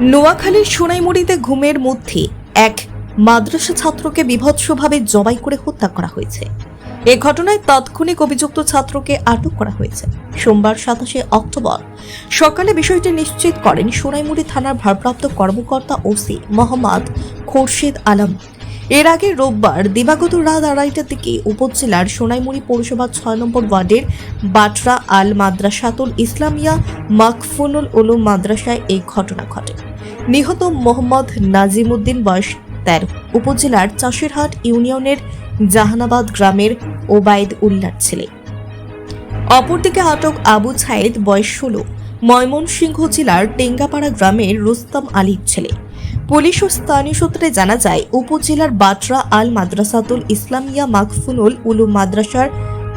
নোয়াখালীর সোনাইমুড়িতে ঘুমের মধ্যে এক মাদ্রাসা ছাত্রকে বিভৎসভাবে জবাই করে হত্যা করা হয়েছে। এ ঘটনায় তাৎক্ষণিক অভিযুক্ত ছাত্রকে আটক করা হয়েছে। সোমবার সাতাশে অক্টোবর সকালে বিষয়টি নিশ্চিত করেন সোনাইমুড়ি থানার ভারপ্রাপ্ত কর্মকর্তা ওসি মোহাম্মদ খোরশেদ আলম। এর আগে রোববার দিবাগত রাত আড়াইটার দিকে উপজেলার সোনাইমুড়ি পৌরসভা ছয় নম্বর ওয়ার্ডের বাটরা আল মাদ্রাসাতুল ইসলামিয়া মাকফুনুল উলুম মাদ্রাসায় এই ঘটনা ঘটে। নিহত মোহাম্মদ নাজিম উদ্দিন বয়স তেরো, উপজেলার চাষিরহাট ইউনিয়নের জাহানাবাদ গ্রামের ওবায়দ উল্লার ছেলে। অপরদিকে আটক আবু ছায়েদ বয়স ষোলো, ময়মনসিংহ জেলার টেঙ্গাপাড়া গ্রামের রুস্তম আলীর ছেলে। পুলিশ ও স্থানীয় সূত্রে জানা যায়, উপজেলার বাটরা আল মাদ্রাসাতুল ইসলামিয়া মাকফুনুল উলুম মাদ্রাসার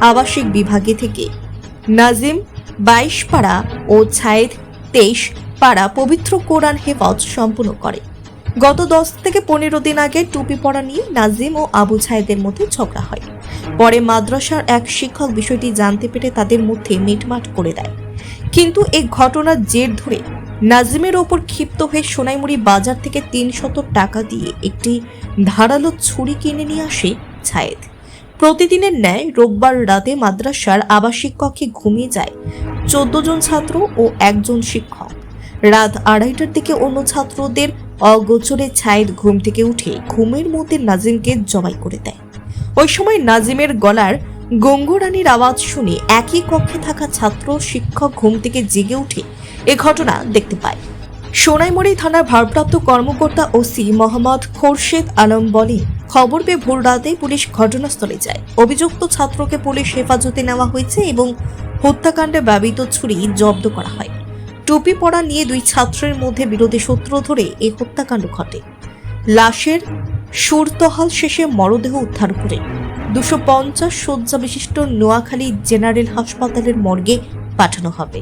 আবাসিক বিভাগে থেকে নাজিম বাইশ পাড়া ও ছায়েদ তেইশ পাড়া পবিত্র কোরআন হেফাজ সম্পূর্ণ করে। গত দশ থেকে পনেরো দিন আগে টুপি পরা নিয়ে নাজিম ও আবু ছায়েদের মধ্যে ঝগড়া হয়। পরে মাদ্রাসার এক শিক্ষক বিষয়টি জানতে পেরে তাদের মধ্যে মিটমাট করে দেয়। কিন্তু এই ঘটনার জের ধরে নাজিমের ওপর ক্ষিপ্ত হয়ে সোনাইমুড়ি বাজার থেকে তিন শত টাকা দিয়ে একটি ধারালো ছুরি কিনে নিয়ে আসে ছায়েদ প্রতিদিনের ন্যায় রোববার রাতে মাদ্রাসার আবাসিক কক্ষে ঘুমিয়ে যায় চোদ্দ জন ছাত্র ও একজন শিক্ষক। রাত আড়াইটার দিকে অন্য ছাত্রদের অগোচরে ছায়েদ ঘুম থেকে উঠে ঘুমের মধ্যে নাজিমকে জবাই করে দেয়। ওই সময় নাজিমের গলার গঙ্গরানির আওয়াজ শুনে একই কক্ষে থাকা ছাত্র শিক্ষক ঘুম থেকে জেগে উঠে এ ঘটনা দেখতে পায় সোনাইমুড়ি থানার ভারপ্রাপ্ত কর্মকর্তা ওসি মোহাম্মদ খোরশেদ আলম বলেন, খবর পেয়ে ভোর রাতে পুলিশ ঘটনাস্থলে যায়। অভিযুক্ত ছাত্রকে পুলিশ হেফাজতে নেওয়া হয়েছে এবং হত্যাকাণ্ডে ব্যবহৃত ছুরি জব্দ করা হয়। টুপি পরা নিয়ে দুই ছাত্রের মধ্যে বিরোধী সূত্র ধরে এই হত্যাকাণ্ড ঘটে। লাশের সুরতহাল শেষে মরদেহ উদ্ধার করে দুশো পঞ্চাশ শয্যা বিশিষ্ট নোয়াখালী জেনারেল হাসপাতালের মর্গে পাঠানো হবে।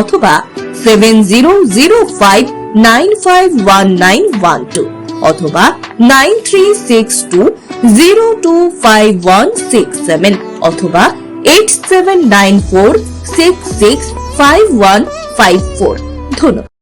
অথবা seven zero zero five nine five one nine one two অথবা nine three six two zero two five one six seven অথবা eight seven nine four six six five one five four ধন্যবাদ।